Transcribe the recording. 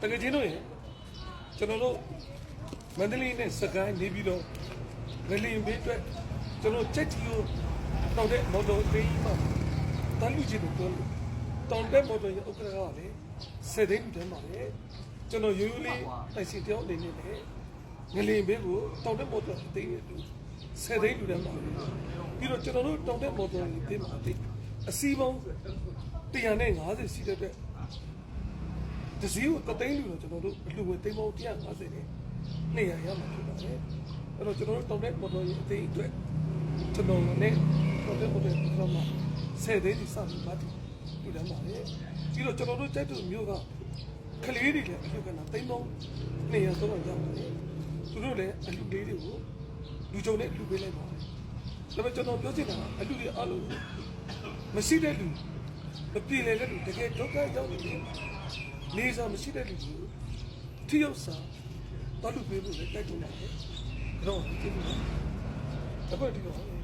တကယ်ချင်းတို့ရင်ကျွန်တော်တို့မန္တလေးနဲ့စကိုင်းနေပြီးတော့ငလင်ဘေးအတွက်ကျွန်တော်ချက်ကြီးကိုတောက်တဲ့မော်တော်သေးကြီးမှာတန်းလူကြီးတို့ပြောလို့တောင်တဲ့မော်တော်ရဲ့ဥက္ကဋ္ဌကလည်းစက်သိန်းလူတန်းပါလေကျွန်တော်ရိုးရိုးလေးတိုင်စီတယောက်အနေနဲ့လည်းငလင်ဘေးကိုတောင်တဲ့မော်တော်အသေးရဲ့လူစက်သိန်းလူတန်းပါလေပြီးတော့ကျွန်တော်တို့တောင်တဲ့မော်တော်ကြီးသေးမှာအသေးအစီးပေါင်း150စီးတဲ့အတွက် တစည်းကိုတသိန်းလူတော့ကျွန်တော်တို့အလူငွေသိန်းပေါင်း150နဲ့နေရရမှာဖြစ်ပါတယ်အဲ့တော့ကျွန်တော်တို့တောင်းတဲ့မော်တော်ရဲ့အသေးအတွက်ကျွန်တော်နဲ့တောင်းတဲ့မော်တော်ရဲ့ကျွန်တော်မှာ10သိန်းဒီစပြီးပါတီလူတန်းပါတယ်ပြီးတော့ကျွန်တော်တို့ကြိုက်တဲ့မျိုးကကလေးတွေလည်းအလူကနာသိန်းပေါင်း200သုံးအောင်ရောက်ပါတယ်သူတို့လည်းအလူလေးတွေကိုလူကြုံနဲ့လူပေးလိုက်ပါတယ်ဒါပေမဲ့ကျွန်တော်ပြောချင်တာကအလူတွေအလုံးမရှိတဲ့လူမပြေလည်တဲ့လူတကယ်ဒုက္ခရောက်နေတယ် လေးစားမရှိတဲ့လူကိုထိရောက်စာတော်လူပေးဖို့လည်းတိုက်တွန်းပါတယ်။ဒါတော့ဒီလိုအခုဒီတော့